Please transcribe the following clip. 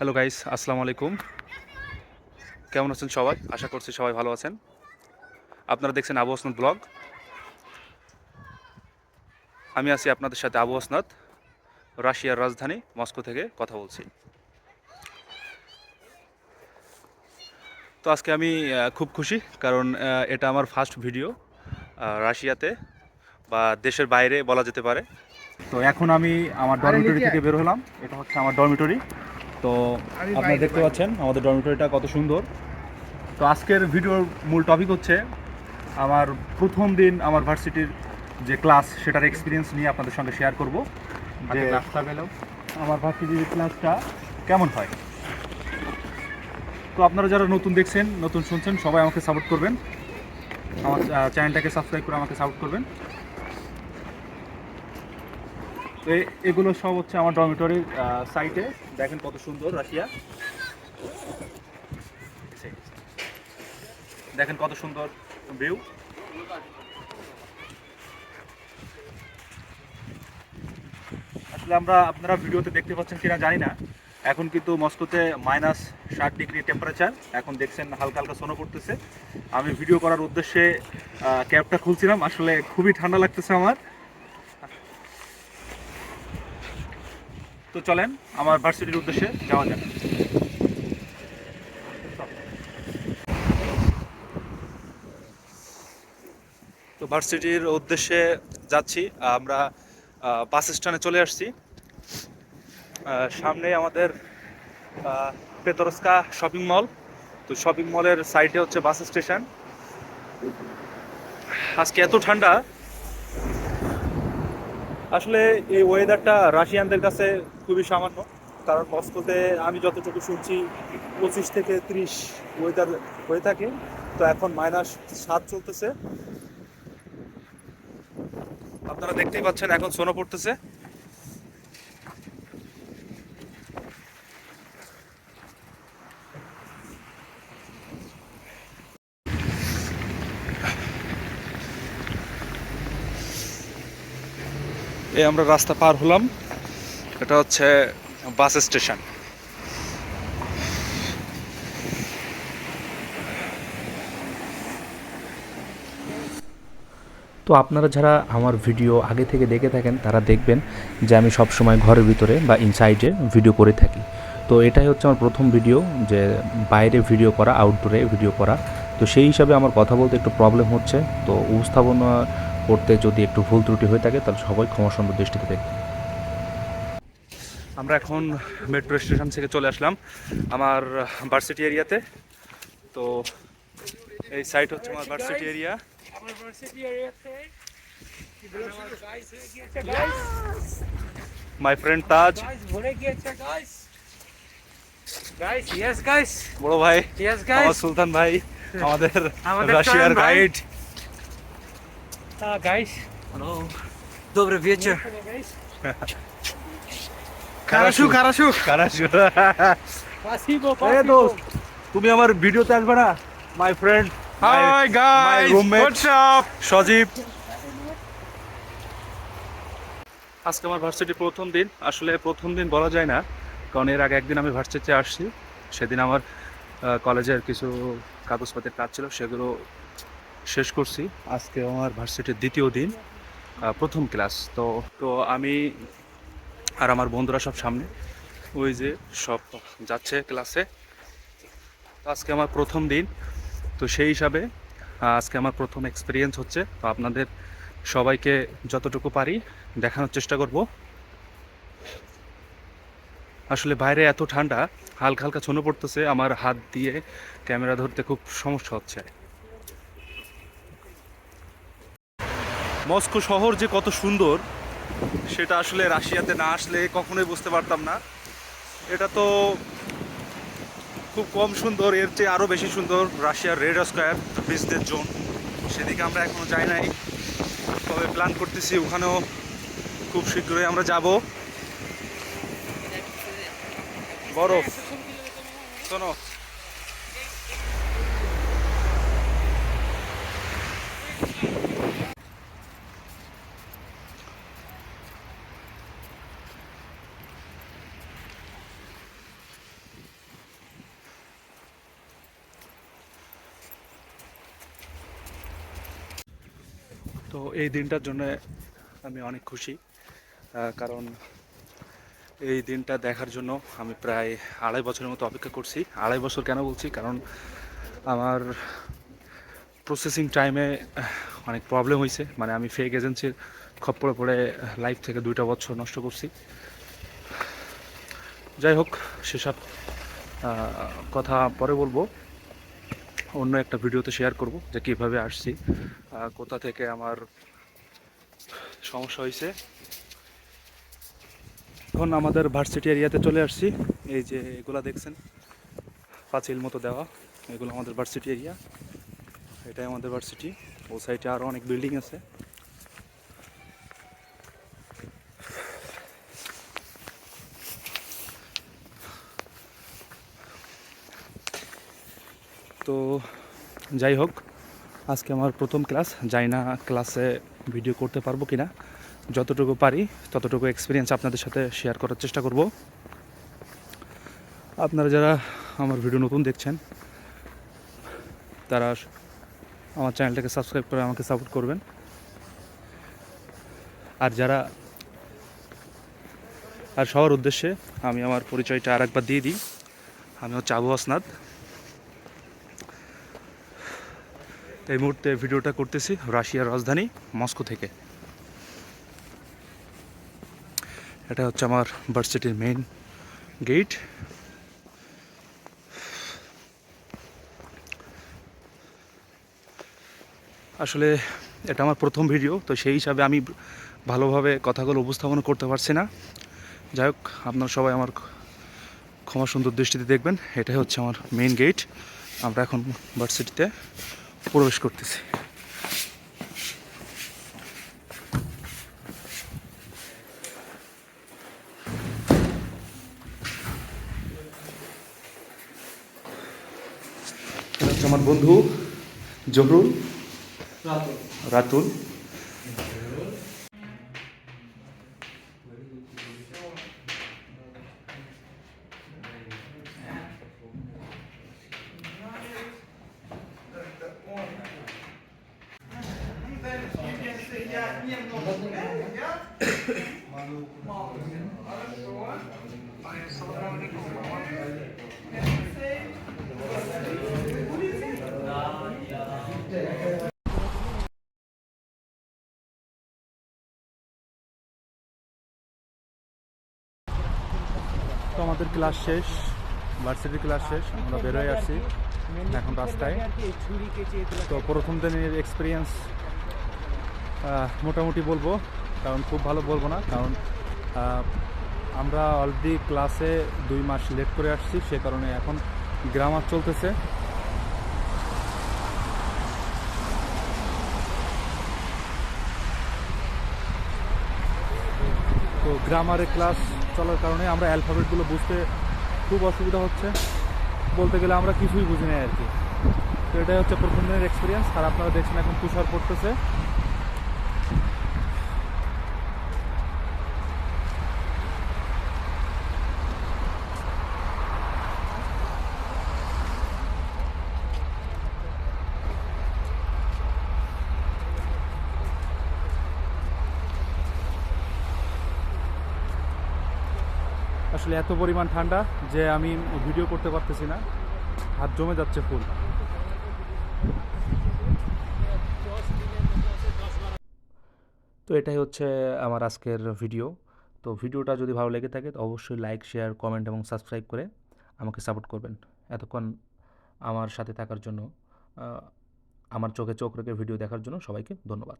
Hello guys আসসালামু আলাইকুম কেমন আছেন সবাই? আশা করছি সবাই ভালো আছেন। আপনারা দেখছেন আবু হাসনাত ব্লগ। আমি আছি আপনাদের সাথে আবু হাসনাত রাশিয়ার রাজধানী মস্কো থেকে কথা বলছি। তো আজকে আমি খুব খুশি কারণ এটা আমার ফার্স্ট ভিডিও রাশিয়াতে বা দেশের বাইরে বলা যেতে পারে। তো এখন আমি আমার ডরমিটরি থেকে বের হলাম। এটা হচ্ছে আমার ডরমিটরি তো আপনারা দেখতে পাচ্ছেন আমাদের ডরমিটরিটা কত সুন্দর। তো আজকের ভিডিওর মূল টপিক হচ্ছে আমার প্রথম দিন আমার ভার্সিটির যে ক্লাস সেটার এক্সপিরিয়েন্স নিয়ে আপনাদের সঙ্গে শেয়ার করব। যে ক্লাসটা পেল। আমার ভার্সিটির ক্লাসটা কেমন হয়। তো আপনারা যারা নতুন দেখছেন নতুন শুনছেন সবাই আমাকে সাপোর্ট করবেন। আমার চ্যানেলটাকে সাবস্ক্রাইব করে আমাকে সাপোর্ট করবেন। তো এগুলো সব হচ্ছে আমার ডরমিটরির সাইটে দেখেন কত সুন্দর রাশিয়া। দেখেন কত সুন্দর ভিউ আসলে আমরা, আপনারা ভিডিওতে দেখতে পাচ্ছেন কিনা জানি না। এখন কিন্তু মস্কোতে মাইনাস ষাট ডিগ্রি টেম্পারেচার এখন দেখছেন হালকা হালকা সোনো পড়তেছে আমি ভিডিও করার উদ্দেশ্যে ক্যাবটা খুলছিলাম। আসলে খুবই ঠান্ডা লাগতেছে আমার। তো চলেন, আমার ভার্সিটির উদ্দেশ্যে যাওয়া যাক। তো ভার্সিটির উদ্দেশ্যে যাচ্ছি, আমরা বাস স্ট্যান্ডে চলে আসছি। সামনে আমাদের পেতরস্কা শপিং মল তো শপিং মলের সাইডে হচ্ছে বাস স্টেশন। আজকে এত ঠান্ডা আসলে এই ওয়েদারটা রাশিয়ানদের কাছে খুবই সামান্য, কারণ মস্কোতে আমি যতটুকু শুনছি, পঁচিশ থেকে ত্রিশ ওয়েদার হয়ে থাকে, তো এখন মাইনাস সাত চলতেছে। আপনারা দেখতেই পাচ্ছেন, এখন সোনা পড়তেছে। এই আমরা রাস্তা পার হলাম। এটা হচ্ছে বাস স্টেশন। তো আপনারা যারা আমার ভিডিও আগে থেকে দেখে থাকেন, তারা দেখবেন যে আমি সব সময় ঘরের ভিতরে বা ইনসাইডে ভিডিও করে থাকি। তো এটাই হচ্ছে আমার প্রথম ভিডিও যে বাইরে ভিডিও করা আউটডোরে ভিডিও করা। তো সেই হিসাবে আমার কথা বলতে একটু প্রবলেম হচ্ছে। তো উপস্থাপনা করতে যদি একটু ভুল ত্রুটি হয়ে থাকে তাহলে সবাই ক্ষমা সুন্দর দৃষ্টিতে দেখবেন আমরা এখন মেট্রো স্টেশন থেকে চলে আসলাম আমার ভার্সিটি এরিয়াতে তো। এই সাইট হচ্ছে আমার varsity area my friend Taj guys yes guys বড় ভাই ইয়েস আমার সুলতান ভাই আমাদের রাশিয়ার চয়ন Uh, guys. Hello. Dobry wieczór. কারাসু কারাসু কারাসু পাসিবো পাসিবো দোস্ত তুমি আমার ভিডিওতে আসবে না? My friend hi guys what's up Sajib আজকে আমার ভার্সিটি প্রথম দিন। আসলে প্রথম দিন বলা যায় না কারণ এর আগে একদিন আমি ভার্সিটিতে আসছি। সেদিন আমার কলেজের কিছু কাগজপত্রের কাজ ছিল সেগুলো শেষ করছি। আজকে আমার ভার্সিটির দ্বিতীয় দিন প্রথম ক্লাস। তো তো আমি আর আমার বন্ধুরা সব সামনে, ওই যে সব যাচ্ছে ক্লাসে। আজকে আমার প্রথম দিন। তো সেই হিসাবে আজকে আমার প্রথম এক্সপিরিয়েন্স হচ্ছে। তো আপনাদের সবাইকে যতটুকু পারি দেখানোর চেষ্টা করব। আসলে বাইরে এত ঠান্ডা, হালকা হালকা ছুনো পড়তেছে। আমার হাত দিয়ে ক্যামেরা ধরতে খুব সমস্যা হচ্ছে। মস্কো শহর যে কত সুন্দর, সেটা আসলে রাশিয়াতে না আসলে কখনোই বুঝতে পারতাম না। এটা তো খুব কম সুন্দর, এর চেয়ে আরও বেশি সুন্দর রাশিয়ার রেড স্কোয়ার বিজনেস জোন সেদিকে আমরা এখনও যাই নাই, তবে প্ল্যান করতেছি ওখানেও খুব শীঘ্রই আমরা যাব। বরফ। শোনো তো এই দিনটার জন্য আমি অনেক খুশি কারণ এই দিনটা দেখার জন্য আমি প্রায় আড়াই বছরের মতো অপেক্ষা করছি। আড়াই বছর কেন বলছি? কারণ আমার প্রসেসিং টাইমে অনেক প্রবলেম হয়েছে। মানে আমি ফেক এজেন্সির খপ্পরে পড়ে লাইফ থেকে দুইটা বছর নষ্ট করছি। যাই হোক, সেসব কথা পরে বলব। অন্য একটা ভিডিওতে শেয়ার করব যে কীভাবে আসছি কোথা থেকে আমার সমস্যা হয়েছে। এখন আমাদের ভার্সিটি এরিয়াতে চলে আসছি। এই যে এগুলা দেখছেন, পাঁচিল মতো দেওয়া, এগুলো আমাদের ভার্সিটি এরিয়া এটাই আমাদের ভার্সিটি ও সাইডে আরও অনেক বিল্ডিং আছে। তো যাই হোক, আজকে আমার প্রথম ক্লাস। যাই না ক্লাসে ভিডিও করতে পারব কি না যতটুকু পারি, ততটুকু এক্সপিরিয়েন্স আপনাদের সাথে শেয়ার করার চেষ্টা করব। আপনারা যারা আমার ভিডিও নতুন দেখছেন, তারা আমার চ্যানেলটাকে সাবস্ক্রাইব করে আমাকে সাপোর্ট করবেন। আর যারা, আর সবার উদ্দেশ্যে আমি আমার পরিচয়টা আর একবার দিয়ে দিই। আমি হচ্ছে আবু আসনাদ এই মুহূর্তে ভিডিওটা করতেছি রাশিয়ার রাজধানী মস্কো থেকে। এটা হচ্ছে আমার ভার্সিটির মেইন গেট আসলে এটা আমার প্রথম ভিডিও তো সেই হিসাবে আমি ভালোভাবে কথাগুলো উপস্থাপন করতে পারছি না। যাই হোক, আপনারা সবাই আমার ক্ষমা সুন্দর দৃষ্টিতে দেখবেন, এটাই হচ্ছে আমার মেইন গেট আমরা এখন ভার্সিটিতে প্রবেশ করতেছি। আমার বন্ধু জহরুল। রাতুল। তো আমাদের ক্লাস শেষ ভার্সিটির ক্লাস শেষ, আমরা বেরোয় আসছি এখন রাস্তায়। তো প্রথম দিনের এক্সপিরিয়েন্স মোটামুটি বলব, কারণ খুব ভালো বলব না, কারণ আমরা অলরেডি ক্লাসে দুই মাস লেট করে আসছি, সে কারণে এখন গ্রামার চলতেছে। তো গ্রামারে ক্লাস চলার কারণে আমরা অ্যালফাবেটগুলো বুঝতে খুব অসুবিধা হচ্ছে। বলতে গেলে আমরা কিছুই বুঝি না আর কি। তো এটাই হচ্ছে প্রথম দিনের এক্সপিরিয়েন্স আর আপনারা দেখছেন এখন তুষার পড়তেছে। আসলে এত পরিমাণ ঠান্ডা যে আমি ভিডিও করতে পারতেছি না। হাত জমে যাচ্ছে ফুল। তো এটাই হচ্ছে আমার আজকের ভিডিও। তো ভিডিওটা যদি ভালো লেগে থাকে, তো অবশ্যই লাইক, শেয়ার, কমেন্ট এবং সাবস্ক্রাইব করে আমাকে সাপোর্ট করবেন। এতক্ষণ আমার সাথে থাকার জন্য আমার চোখে চোখ রেখে ভিডিও দেখার জন্য সবাইকে ধন্যবাদ।